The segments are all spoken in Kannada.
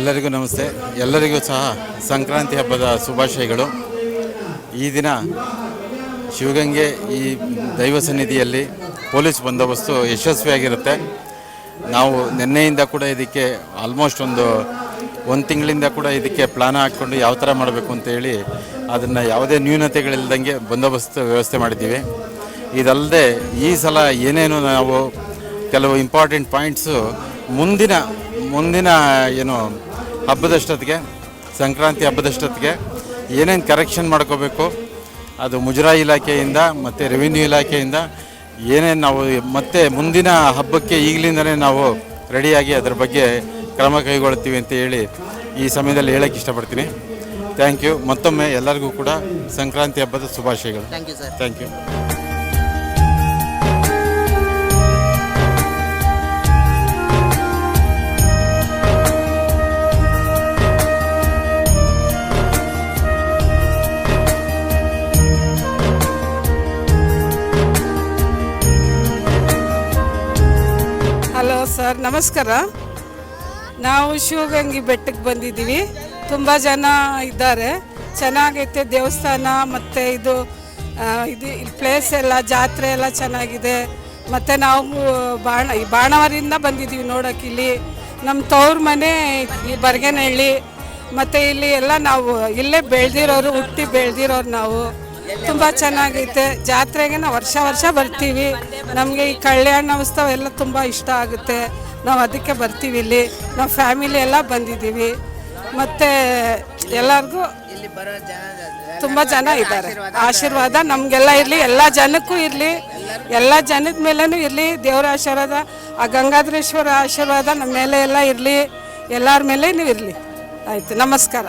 ಎಲ್ಲರಿಗೂ ನಮಸ್ತೆ. ಎಲ್ಲರಿಗೂ ಸಹ ಸಂಕ್ರಾಂತಿ ಹಬ್ಬದ ಶುಭಾಶಯಗಳು. ಈ ದಿನ ಶಿವಗಂಗೆ ಈ ದೈವ ಸನ್ನಿಧಿಯಲ್ಲಿ ಪೊಲೀಸ್ ಬಂದೋಬಸ್ತು ಯಶಸ್ವಿಯಾಗಿರುತ್ತೆ. ನಾವು ನಿನ್ನೆಯಿಂದ ಕೂಡ ಇದಕ್ಕೆ ಆಲ್ಮೋಸ್ಟ್ ಒಂದು ಒಂದು ತಿಂಗಳಿಂದ ಕೂಡ ಇದಕ್ಕೆ ಪ್ಲಾನ್ ಹಾಕ್ಕೊಂಡು ಯಾವ ಥರ ಮಾಡಬೇಕು ಅಂತೇಳಿ ಅದನ್ನು ಯಾವುದೇ ನ್ಯೂನತೆಗಳಿಲ್ದಂಗೆ ಬಂದೋಬಸ್ತ್ ವ್ಯವಸ್ಥೆ ಮಾಡಿದ್ದೀವಿ. ಇದಲ್ಲದೆ ಈ ಸಲ ಏನೇನು ನಾವು ಕೆಲವು ಇಂಪಾರ್ಟೆಂಟ್ ಪಾಯಿಂಟ್ಸು ಮುಂದಿನ ಮುಂದಿನ ಏನು ಹಬ್ಬದಷ್ಟೊತ್ತಿಗೆ ಸಂಕ್ರಾಂತಿ ಹಬ್ಬದಷ್ಟೊತ್ತಿಗೆ ಏನೇನು ಕರೆಕ್ಷನ್ ಮಾಡ್ಕೋಬೇಕು ಅದು ಮುಜರಾಯಿ ಇಲಾಖೆಯಿಂದ ಮತ್ತು ರೆವಿನ್ಯೂ ಇಲಾಖೆಯಿಂದ ಏನೇನು ನಾವು ಮತ್ತೆ ಮುಂದಿನ ಹಬ್ಬಕ್ಕೆ ಈಗಲಿಂದಲೇ ನಾವು ರೆಡಿಯಾಗಿ ಅದರ ಬಗ್ಗೆ ಕ್ರಮ ಕೈಗೊಳ್ತೀವಿ ಅಂತ ಹೇಳಿ ಈ ಸಮಯದಲ್ಲಿ ಹೇಳಕ್ಕೆ ಇಷ್ಟಪಡ್ತೀನಿ. ಥ್ಯಾಂಕ್ ಯು ಮತ್ತೊಮ್ಮೆ ಎಲ್ಲರಿಗೂ ಕೂಡ ಸಂಕ್ರಾಂತಿ ಹಬ್ಬದ ಶುಭಾಶಯಗಳು. ಥ್ಯಾಂಕ್ ಯು ಹಲೋ ಸರ್, ನಮಸ್ಕಾರ. ನಾವು ಶಿವಗಂಗಿ ಬೆಟ್ಟಕ್ಕೆ ಬಂದಿದ್ದೀವಿ. ತುಂಬ ಜನ ಇದ್ದಾರೆ. ಚೆನ್ನಾಗೈತೆ ದೇವಸ್ಥಾನ, ಮತ್ತು ಇದು ಇದು ಪ್ಲೇಸ್ ಎಲ್ಲ, ಜಾತ್ರೆ ಎಲ್ಲ ಚೆನ್ನಾಗಿದೆ. ಮತ್ತು ನಾವು ಬಾಣ ಬಾಣವರಿಂದ ಬಂದಿದ್ದೀವಿ ನೋಡೋಕೆ ಇಲ್ಲಿ. ನಮ್ಮ ತವ್ರ ಮನೆ ಈ ಬರ್ಗೇನಹಳ್ಳಿ. ಮತ್ತು ಇಲ್ಲಿ ಎಲ್ಲ ನಾವು, ಇಲ್ಲೇ ಬೆಳೆದಿರೋರು, ಹುಟ್ಟಿ ಬೆಳೆದಿರೋರು ನಾವು. ತುಂಬ ಚೆನ್ನಾಗೈತೆ. ಜಾತ್ರೆಗೆ ನಾವು ವರ್ಷ ವರ್ಷ ಬರ್ತೀವಿ. ನಮಗೆ ಈ ಕಲ್ಯಾಣ ಉತ್ಸವ ಎಲ್ಲ ತುಂಬ ಇಷ್ಟ ಆಗುತ್ತೆ. ನಾವು ಅದಕ್ಕೆ ಬರ್ತೀವಿ ಇಲ್ಲಿ. ನಾವು ಫ್ಯಾಮಿಲಿ ಎಲ್ಲ ಬಂದಿದ್ದೀವಿ. ಮತ್ತು ಎಲ್ಲರಿಗೂ ತುಂಬ ಜನ ಇದ್ದಾರೆ. ಆಶೀರ್ವಾದ ನಮಗೆಲ್ಲ ಇರಲಿ. ಎಲ್ಲ ಜನಕ್ಕೂ ಇರಲಿ. ಎಲ್ಲ ಜನದ ಮೇಲೂ ಇರಲಿ. ದೇವರ ಆಶೀರ್ವಾದ, ಆ ಗಂಗಾಧರೇಶ್ವರ ಆಶೀರ್ವಾದ ನಮ್ಮ ಮೇಲೆ ಎಲ್ಲ ಇರಲಿ. ಎಲ್ಲರ ಮೇಲೇನೂ ಇರಲಿ. ಆಯಿತು ನಮಸ್ಕಾರ.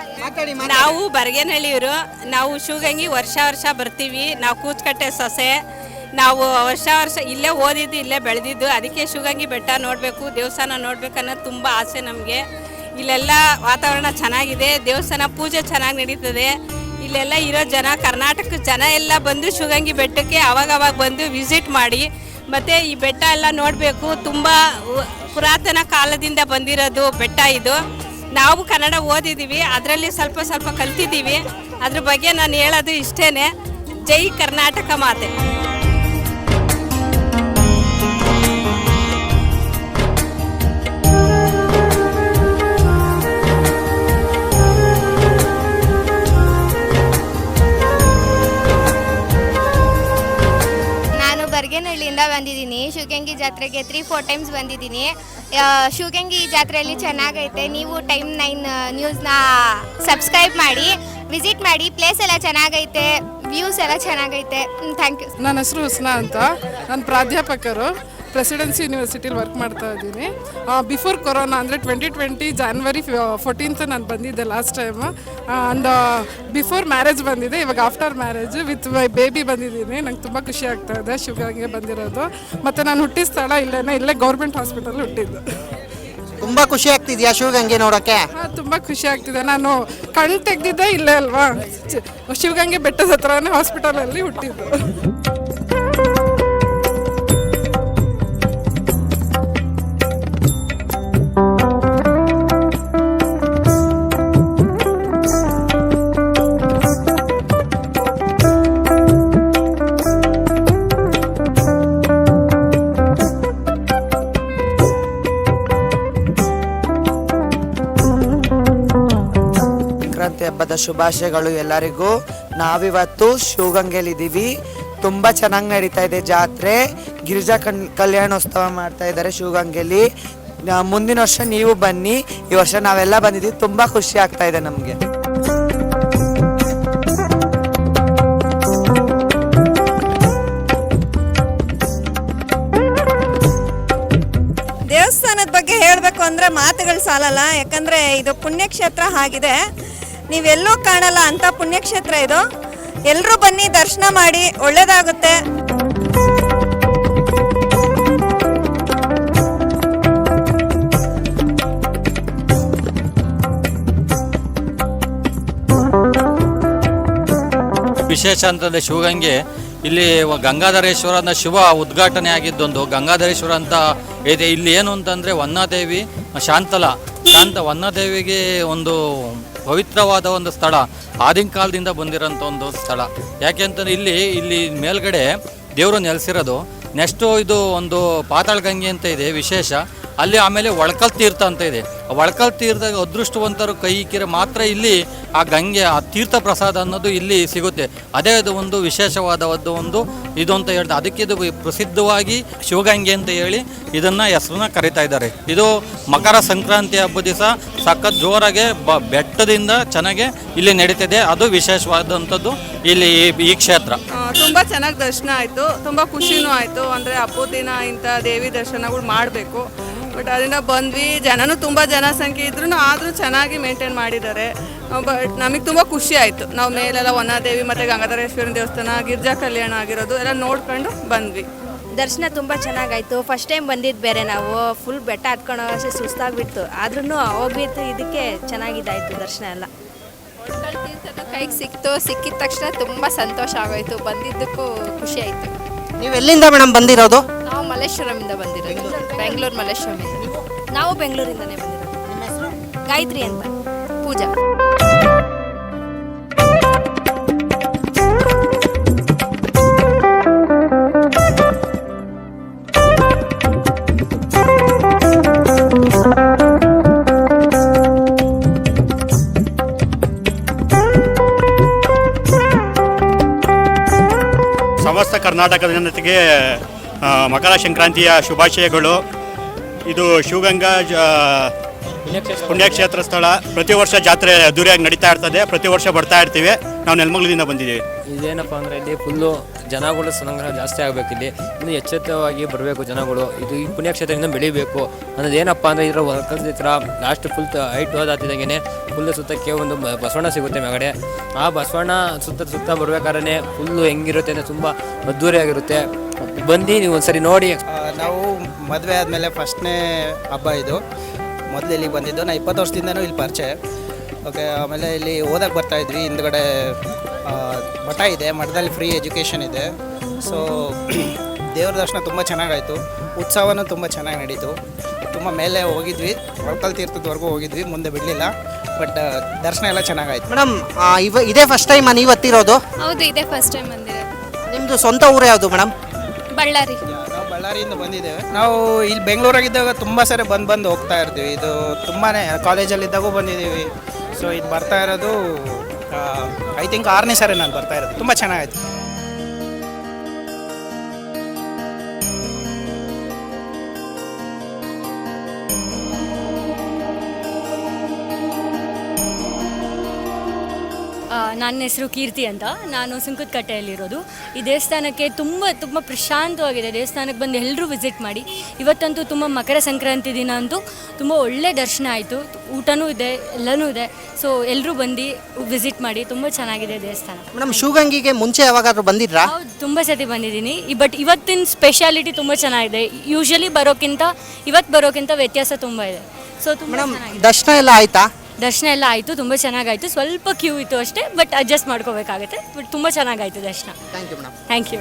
ನಾವು ಬರ್ಗೇನಹಳ್ಳಿಯವರು ನಾವು ಶಿವಗಂಗಿ ವರ್ಷ ವರ್ಷ ಬರ್ತೀವಿ ನಾವು ಕೂತ್ಕಟ್ಟೆ ಸೊಸೆ ನಾವು ವರ್ಷ ವರ್ಷ ಇಲ್ಲೇ ಓದಿದ್ದು ಇಲ್ಲೇ ಬೆಳೆದಿದ್ದು ಅದಕ್ಕೆ ಶಿವಗಂಗಿ ಬೆಟ್ಟ ನೋಡಬೇಕು ದೇವಸ್ಥಾನ ನೋಡ್ಬೇಕು ಅನ್ನೋದು ತುಂಬ ಆಸೆ ನಮಗೆ. ಇಲ್ಲೆಲ್ಲ ವಾತಾವರಣ ಚೆನ್ನಾಗಿದೆ ದೇವಸ್ಥಾನ ಪೂಜೆ ಚೆನ್ನಾಗಿ ನಡೀತದೆ. ಇಲ್ಲೆಲ್ಲ ಇರೋ ಜನ ಕರ್ನಾಟಕ ಜನ ಎಲ್ಲ ಬಂದು ಶಿವಗಂಗಿ ಬೆಟ್ಟಕ್ಕೆ ಅವಾಗವಾಗ ಬಂದು ವಿಸಿಟ್ ಮಾಡಿ ಮತ್ತು ಈ ಬೆಟ್ಟ ಎಲ್ಲ ನೋಡಬೇಕು ತುಂಬ ಪುರಾತನ ಕಾಲದಿಂದ ಬಂದಿರೋದು ಬೆಟ್ಟ ಇದು. ನಾವು ಕನ್ನಡ ಓದಿದ್ದೀವಿ, ಅದರಲ್ಲಿ ಸ್ವಲ್ಪ ಸ್ವಲ್ಪ ಕಲ್ತಿದ್ದೀವಿ. ಅದ್ರ ಬಗ್ಗೆ ನಾನು ಹೇಳೋದು ಇಷ್ಟೇನೆ. ಜೈ ಕರ್ನಾಟಕ ಮಾತೆ. ನಾನು ಬರ್ಗೇನಹಳ್ಳಿಯಿಂದ ಬಂದಿದ್ದೀನಿ. ಶಿವಗಂಗಿ ಜಾತ್ರೆಗೆ ತ್ರೀ ಫೋರ್ ಟೈಮ್ಸ್ ಬಂದಿದ್ದೀನಿ. ಶಿವಗಂಗಿ ಜಾತ್ರೆಯಲ್ಲಿ ಚೆನ್ನಾಗೈತೆ. ನೀವು ಟೈಮ್ ನೈನ್ ನ್ಯೂಸ್ನ ಸಬ್ಸ್ಕ್ರೈಬ್ ಮಾಡಿ ವಿಸಿಟ್ ಮಾಡಿ ಪ್ಲೇಸ್ ಎಲ್ಲ ಚೆನ್ನಾಗೈತೆ ವ್ಯೂಸ್ ಎಲ್ಲ ಚೆನ್ನಾಗೈತೆ. ಥ್ಯಾಂಕ್ ಯು ನನ್ನ ಹೆಸರು ಉಸ್ನಾ ಅಂತ. ನನ್ನ ಪ್ರಾಧ್ಯಾಪಕರು. ಪ್ರೆಸಿಡೆನ್ಸಿ ಯೂನಿವರ್ಸಿಟಿಲಿ ವರ್ಕ್ ಮಾಡ್ತಾ ಇದ್ದೀನಿ. ಬಿಫೋರ್ ಕೊರೋನಾ ಅಂದರೆ ಟ್ವೆಂಟಿ ಟ್ವೆಂಟಿ ಜಾನ್ವರಿ ಫೋರ್ಟೀನ್ತ್ ನಾನು ಬಂದಿದ್ದೆ last time and before marriage ಬಂದಿದೆ ಇವಾಗ after marriage with my baby ಬಂದಿದ್ದೀನಿ. ನಂಗೆ ತುಂಬ ಖುಷಿ ಆಗ್ತಾ ಇದೆ ಶಿವಗಂಗೆ ಬಂದಿರೋದು. ಮತ್ತು ನಾನು ಹುಟ್ಟಿದ ಸ್ಥಳ ಇಲ್ಲೇನೆ ಇಲ್ಲೇ ಗೌರ್ಮೆಂಟ್ ಹಾಸ್ಪಿಟಲ್ ಹುಟ್ಟಿದ್ದು. ತುಂಬ ಖುಷಿ ಆಗ್ತಿದ್ಯಾ ಶಿವಗಂಗೆ ನೋಡೋಕೆ ಹಾಂ ತುಂಬ ಖುಷಿ ಆಗ್ತಿದೆ. ನಾನು ಕಣ್ಣು ತೆಗ್ದಿದ್ದೆ ಇಲ್ಲೇ ಅಲ್ವಾ? ಶಿವಗಂಗೆ ಬೆಟ್ಟದ ಹತ್ರನೇ ಹಾಸ್ಪಿಟಲಲ್ಲಿ ಹುಟ್ಟಿದ್ದು. ಹಬ್ಬದ ಶುಭಾಶಯಗಳು ಎಲ್ಲರಿಗೂ. ನಾವಿವತ್ತು ಶಿವಗಂಗೆಲಿದ್ದೀವಿ ತುಂಬ ಚೆನ್ನಾಗಿ ನಡೀತಾ ಇದೆ ಜಾತ್ರೆ. ಗಿರಿಜಾ ಕಣ್ ಕಲ್ಯಾಣೋತ್ಸವ ಮಾಡ್ತಾ ಇದ್ದಾರೆ ಶಿವಗಂಗೆಲಿ ಮುಂದಿನ ವರ್ಷ ನೀವು ಬನ್ನಿ. ಈ ವರ್ಷ ನಾವೆಲ್ಲ ಬಂದಿದ್ದೀವಿ. ತುಂಬ ಖುಷಿ ಆಗ್ತಾ ಇದೆ ನಮಗೆ. ದೇವಸ್ಥಾನದ ಬಗ್ಗೆ ಹೇಳಬೇಕು ಅಂದರೆ ಮಾತುಗಳು ಸಾಲಲ್ಲ. ಯಾಕಂದರೆ ಇದು ಪುಣ್ಯಕ್ಷೇತ್ರ ಆಗಿದೆ. ನೀವೆಲ್ಲೂ ಕಾಣಲ್ಲ ಅಂತ ಪುಣ್ಯಕ್ಷೇತ್ರ ಇದು. ಎಲ್ಲರೂ ಬನ್ನಿ, ದರ್ಶನ ಮಾಡಿ, ಒಳ್ಳೇದಾಗುತ್ತೆ. ವಿಶೇಷ ಅಂತಂದರೆ ಶಿವಗಂಗೆ. ಇಲ್ಲಿ ಗಂಗಾಧರೇಶ್ವರನ ಶಿವ ಉದ್ಘಾಟನೆ ಆಗಿದ್ದೊಂದು. ಗಂಗಾಧರೇಶ್ವರ ಅಂತ ಇದೆ. ಇಲ್ಲಿ ಏನು ಅಂತಂದರೆ ವನ್ನಾದೇವಿ, ಶಾಂತಲ. ಶಾಂತ ವನ್ನಾದೇವಿಗೆ ಒಂದು ಪವಿತ್ರವಾದ ಒಂದು ಸ್ಥಳ ಆದಿನ ಕಾಲದಿಂದ ಬಂದಿರೋಂಥ ಒಂದು ಸ್ಥಳ. ಯಾಕೆ ಅಂತಂದ್ರೆ ಇಲ್ಲಿ ಇಲ್ಲಿ ಮೇಲ್ಗಡೆ ದೇವರು ನೆಲೆಸಿರೋದು. ನೆಕ್ಸ್ಟು ಇದು ಒಂದು ಪಾತಾಳ ಗಂಗೆ ಅಂತ ಇದೆ, ವಿಶೇಷ. ಅಲ್ಲಿ ಆಮೇಲೆ ಒಳಕಲ್ ತೀರ್ಥ ಅಂತ ಇದೆ. ಒಳಕಲ್ ತೀರ್ಥದಾಗ ಅದೃಷ್ಟವಂತರು ಕೈ ಮಾತ್ರ ಇಲ್ಲಿ ಆ ಗಂಗೆ, ಆ ತೀರ್ಥ ಪ್ರಸಾದ ಅನ್ನೋದು ಇಲ್ಲಿ ಸಿಗುತ್ತೆ. ಅದೇ ಅದು ಒಂದು ವಿಶೇಷವಾದ ಒಂದು ಇದು ಅಂತ ಹೇಳ್ತಾರೆ ಅದಕ್ಕೆ ಇದು ಪ್ರಸಿದ್ಧವಾಗಿ ಶಿವಗಂಗೆ ಅಂತ ಹೇಳಿ ಇದನ್ನು ಹೆಸರನ್ನ ಕರಿತಾ ಇದ್ದಾರೆ. ಇದು ಮಕರ ಸಂಕ್ರಾಂತಿ ಹಬ್ಬದ ದಿವಸ ಸಖತ್ ಜೋರಾಗೆ ಬ ಬೆಟ್ಟದಿಂದ ಚೆನ್ನಾಗೆ ಇಲ್ಲಿ ನಡೀತಿದೆ. ಅದು ವಿಶೇಷವಾದಂಥದ್ದು ಇಲ್ಲಿ ಈ ಕ್ಷೇತ್ರ. ತುಂಬ ಚೆನ್ನಾಗಿ ದರ್ಶನ ಆಯಿತು. ತುಂಬ ಖುಷಿನೂ ಆಯಿತು. ಅಂದರೆ ಹಬ್ಬದ ದಿನ ಇಂಥ ದೇವಿ ದರ್ಶನಗಳು ಮಾಡಬೇಕು. ಬಟ್ ಅದರಿಂದ ಬಂದ್ವಿ. ಜನನೂ ತುಂಬ ಜನಸಂಖ್ಯೆ ಇದ್ರೂ ಆದರೂ ಚೆನ್ನಾಗಿ ಮೇಂಟೈನ್ ಮಾಡಿದ್ದಾರೆ. ಬಟ್ ನಮಗೆ ತುಂಬ ಖುಷಿ ಆಯಿತು. ನಾವು ಮೇಲೆಲ್ಲ ವನಾದೇವಿ ಮತ್ತು ಗಂಗಾಧರೇಶ್ವರನ ದೇವಸ್ಥಾನ ಗಿರ್ಜಾ ಕಲ್ಯಾಣ ಆಗಿರೋದು ಎಲ್ಲ ನೋಡ್ಕೊಂಡು ಬಂದ್ವಿ. ದರ್ಶನ ತುಂಬ ಚೆನ್ನಾಗಾಯಿತು. ಫಸ್ಟ್ ಟೈಮ್ ಬಂದಿದ್ದು ಬೇರೆ ನಾವು. ಫುಲ್ ಬೆಟ್ಟ ಹತ್ಕೊಂಡು ಅಷ್ಟೇ ಸುಸ್ತಾಗ್ಬಿಡ್ತು. ಆದ್ರೂ ಹೋಗಿದ್ದು ಇದಕ್ಕೆ ಚೆನ್ನಾಗಿದ್ದಾಯ್ತು ದರ್ಶನ ಎಲ್ಲ. ಕೈಗೆ ಸಿಕ್ತು. ಸಿಕ್ಕಿದ ತಕ್ಷಣ ತುಂಬ ಸಂತೋಷ ಆಗೋಯ್ತು. ಬಂದಿದ್ದಕ್ಕೂ ಖುಷಿ ಆಯಿತು. ನೀವು ಎಲ್ಲಿಂದ ಮೇಡಮ್ ಬಂದಿರೋದು? ನಾವು ಮಲ್ಲೇಶ್ವರಮಿಂದ ಬಂದಿರೋದು. ಬೆಂಗಳೂರು ಮಲ್ಲೇಶ್ವರಮಿಂದ ನಾವು ಬೆಂಗಳೂರಿಂದನೇ ಬಂದಿರೋದು. ಗಾಯತ್ರಿ ಅಂತ. ಪೂಜಾ. ಸಮಸ್ತ ಕರ್ನಾಟಕದ ಜನತೆಗೆ ಮಕರ ಸಂಕ್ರಾಂತಿಯ ಶುಭಾಶಯಗಳು. ಇದು ಶಿವಗಂಗಾ ಪುಣ್ಯಕ್ಷೇತ್ರ ಸ್ಥಳ. ಪ್ರತಿ ವರ್ಷ ಜಾತ್ರೆ ಅದ್ದೂರಿಯಾಗಿ ನಡೀತಾ ಇರ್ತದೆ. ಪ್ರತಿ ವರ್ಷ ಬರ್ತಾ ಇರ್ತೀವಿ. ನಾವು ನೆಲಮಂಗಲದಿಂದ ಬಂದಿದ್ದೀವಿ. ಇದೇನಪ್ಪ ಅಂದರೆ ಇಲ್ಲಿ ಫುಲ್ಲು ಜನಗಳು ಸಂಗ್ರಹ ಜಾಸ್ತಿ ಆಗಬೇಕು ಇಲ್ಲಿ. ಇನ್ನು ಎಚ್ಚೆತ್ತವಾಗಿ ಬರಬೇಕು ಜನಗಳು. ಇದು ಈ ಪುಣ್ಯಕ್ಷೇತ್ರದಿಂದ ಬೆಳಿಬೇಕು. ಅನ್ನೋದು ಏನಪ್ಪ ಅಂದರೆ ಇದರ ಹತ್ರ ಲಾಸ್ಟ್ ಫುಲ್ ಹೈಟ್ ಹೋದಾತಿದಂಗೆ ಫುಲ್ ಸುತ್ತಕ್ಕೆ ಒಂದು ಬಸವಣ್ಣ ಸಿಗುತ್ತೆ ಮೇಗಡೆ ಆ ಬಸವಣ್ಣ ಸುತ್ತ ಸುತ್ತ ಬರ್ಬೇಕಾದ್ರೆ ಫುಲ್ಲು ಹೆಂಗಿರುತ್ತೆ ಅಂದರೆ ತುಂಬ ಅದ್ದೂರಿಯಾಗಿರುತ್ತೆ. ಬಂದು ನೀವು ಒಂದ್ಸರಿ ನೋಡಿ ನಾವು ಮದುವೆ ಆದಮೇಲೆ ಫಸ್ಟ್ನೇ ಹಬ್ಬ ಇದು. ಮೊದಲು ಇಲ್ಲಿಗೆ ಬಂದಿದ್ದು. ನಾ ಇಪ್ಪತ್ತು ವರ್ಷದಿಂದನೂ ಇಲ್ಲಿ ಪರಿಚಯ. ಓಕೆ ಆಮೇಲೆ ಇಲ್ಲಿ ಓದಕ್ಕೆ ಬರ್ತಾಯಿದ್ವಿ ಹಿಂದ್ಗಡೆ ಮಠ ಇದೆ. ಮಠದಲ್ಲಿ ಫ್ರೀ ಎಜುಕೇಷನ್ ಇದೆ. ಸೊ ದೇವ್ರ ದರ್ಶನ ತುಂಬ ಚೆನ್ನಾಗಾಯಿತು. ಉತ್ಸವನೂ ತುಂಬ ಚೆನ್ನಾಗಿ ನಡೀತು. ತುಂಬ ಮೇಲೆ ಹೋಗಿದ್ವಿ. ಒಳಕಲ್ ತೀರ್ಥದವರೆಗೂ ಹೋಗಿದ್ವಿ. ಮುಂದೆ ಬಿಡಲಿಲ್ಲ. ಬಟ್ ದರ್ಶನ ಎಲ್ಲ ಚೆನ್ನಾಗಾಯ್ತು. ಮೇಡಮ್ ಇವ ಇದೇ ಫಸ್ಟ್ ಟೈಮ್ ನೀವು ಹತ್ತಿರೋದು? ಹೌದು ಇದೇ ಫಸ್ಟ್ ಟೈಮ್ ಬಂದಿರೋದು. ನಿಮ್ಮದು ಸ್ವಂತ ಊರು ಯಾವುದು ಮೇಡಮ್? ಬಳ್ಳಾರಿ. ಬಳ್ಳಾರಿಯಿಂದ ಬಂದಿದ್ದೇವೆ. ನಾವು ಇಲ್ಲಿ ಬೆಂಗಳೂರಾಗಿದ್ದಾಗ ತುಂಬ ಸರಿ ಬಂದು ಬಂದು ಹೋಗ್ತಾ ಇರ್ತೀವಿ. ಇದು ತುಂಬಾ ಕಾಲೇಜಲ್ಲಿದ್ದಾಗೂ ಬಂದಿದ್ದೀವಿ. ಸೊ ಇದು ಬರ್ತಾ ಇರೋದು ಐ ಥಿಂಕ್ ಆರನೇ ಸರಿ ನಾನು ಬರ್ತಾ ಇರೋದು. ತುಂಬ ಚೆನ್ನಾಗಾಯ್ತು. ನನ್ನ ಹೆಸರು ಕೀರ್ತಿ ಅಂತ. ನಾನು ಸುಂಕದಕಟ್ಟೆಯಲ್ಲಿರೋದು. ಈ ದೇವಸ್ಥಾನಕ್ಕೆ ತುಂಬ ತುಂಬ ಪ್ರಶಾಂತವಾಗಿದೆ. ದೇವಸ್ಥಾನಕ್ಕೆ ಬಂದು ಎಲ್ಲರೂ ವಿಸಿಟ್ ಮಾಡಿ. ಇವತ್ತಂತೂ ತುಂಬ ಮಕರ ಸಂಕ್ರಾಂತಿ ದಿನ ಅಂತೂ ತುಂಬ ಒಳ್ಳೆ ದರ್ಶನ ಆಯಿತು. ಊಟನೂ ಇದೆ ಎಲ್ಲನೂ ಇದೆ. ಸೊ ಎಲ್ಲರೂ ಬಂದು ವಿಸಿಟ್ ಮಾಡಿ. ತುಂಬ ಚೆನ್ನಾಗಿದೆ ದೇವಸ್ಥಾನ. ಮೇಡಮ್ ಶಿವಗಂಗಿಗೆ ಮುಂಚೆ ಯಾವಾಗಾದರೂ ಬಂದಿದ್ರಾ? ಹೌದು ತುಂಬ ಸತಿ ಬಂದಿದ್ದೀನಿ. ಬಟ್ ಇವತ್ತಿನ ಸ್ಪೆಷಾಲಿಟಿ ತುಂಬ ಚೆನ್ನಾಗಿದೆ. ಯೂಶಲಿ ಬರೋಕ್ಕಿಂತ ಇವತ್ತು ಬರೋಕ್ಕಿಂತ ವ್ಯತ್ಯಾಸ ತುಂಬ ಇದೆ. ಸೊ ತುಂಬ ಮೇಡಮ್ ದರ್ಶನ ಎಲ್ಲ ಆಯ್ತಾ? ದರ್ಶನ ಎಲ್ಲ ಆಯಿತು ತುಂಬ ಚೆನ್ನಾಗಾಯಿತು. ಸ್ವಲ್ಪ ಕ್ಯೂ ಇತ್ತು ಅಷ್ಟೇ ಬಟ್ ಅಡ್ಜಸ್ಟ್ ಮಾಡ್ಕೋಬೇಕಾಗುತ್ತೆ. ಬಟ್ ತುಂಬ ಚೆನ್ನಾಗಾಯಿತು ದರ್ಶನ. Thank you madam thank you